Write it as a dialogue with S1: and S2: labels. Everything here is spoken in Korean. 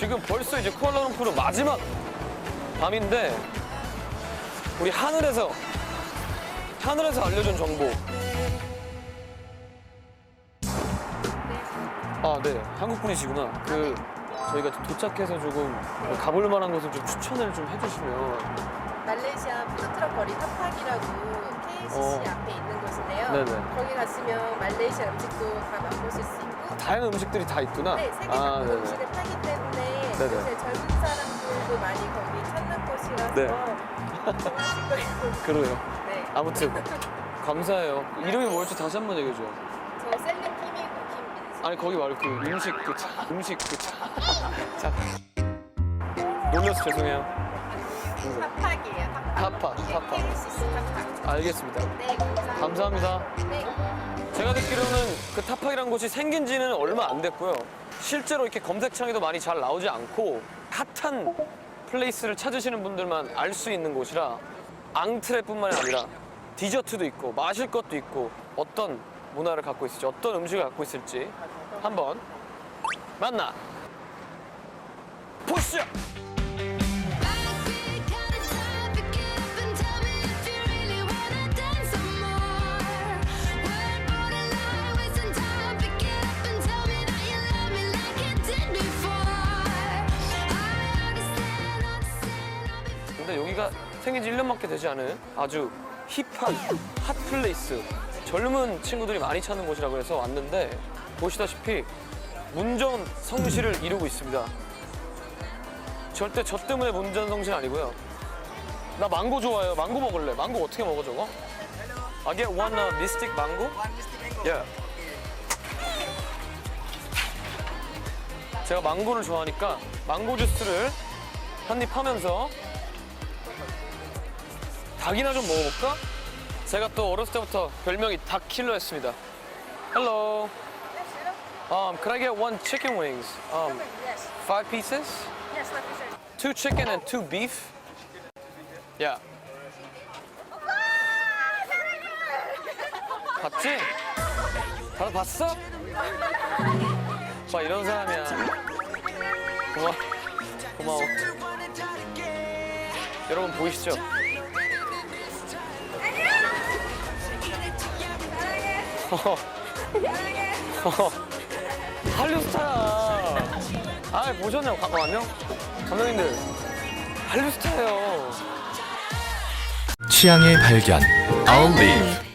S1: 지금 벌써 이제 쿠알라룸푸르 마지막 밤인데 우리 하늘에서 하늘에서 알려준 정보. 아, 네. 한국 분이시구나. 그 저희가 도착해서 조금 가볼 만한 곳을 좀 추천을 좀 해주시면.
S2: 말레이시아 푸드트럭 거리 탑팍이라고 KCC
S1: 어.
S2: 앞에 있는 곳인데요.
S1: 네네.
S2: 거기 가시면 말레이시아 음식도 다 맛보실 수 있고
S1: 다양한 음식들이 다 있구나.
S2: 네, 세계
S1: 아,
S2: 각국
S1: 네네.
S2: 음식을 팔기 때문에
S1: 네네.
S2: 요새 젊은 사람들도 많이 거기 찾는 곳이라서
S1: 네.
S2: 좋아하실 거예요.
S1: 그래요.
S2: 네.
S1: 아무튼 감사해요. 이름이 뭐였지? 다시 한 번 얘기해줘.
S2: 저 셀리 키미고 김민수.
S1: 아니 거기 말고 그 음식 그 차, 음식 그 차. 자. 놀려서 죄송해요. 타파.
S2: KCC 탑팍.
S1: 알겠습니다.
S2: 네, 감사합니다.
S1: 감사합니다.
S2: 네.
S1: 제가 듣기로는 그 타파이라는 곳이 생긴 지는 얼마 안 됐고요. 실제로 이렇게 검색창에도 많이 잘 나오지 않고 핫한 플레이스를 찾으시는 분들만 알 수 있는 곳이라 앙트레뿐만이 아니라 디저트도 있고 마실 것도 있고 어떤 문화를 갖고 있을지 어떤 음식을 갖고 있을지 한번 만나 보시죠. 여기가 생긴 지 1년밖에 되지 않은 아주 힙한 핫 플레이스. 젊은 친구들이 많이 찾는 곳이라고 해서 왔는데 보시다시피 문전 성시를 이루고 있습니다. 절대 저 때문에 문전 성시 아니고요. 나 망고 좋아해요. 망고 먹을래. 망고 어떻게 먹어 저거? I get one uh, mystic mango? Yeah. 제가 망고를 좋아하니까 망고 주스를 한 입 하면서 닭이나 좀 먹어볼까? 제가 또 어렸을 때부터 별명이 닭 킬러였습니다. Hello. Um, could I get one chicken wings? Um,
S2: Yes.
S1: five pieces?
S2: Yes, you said.
S1: Two chicken and two beef? Yeah. 봤지? 다들 봤어? 봐 이런 사람이야. 고마워. 고마워. 여러분 보이시죠? 한류 스타야. 아 보셨나요? 잠깐만요. 감독님들 한류 스타예요.
S3: 취향의 발견 Olive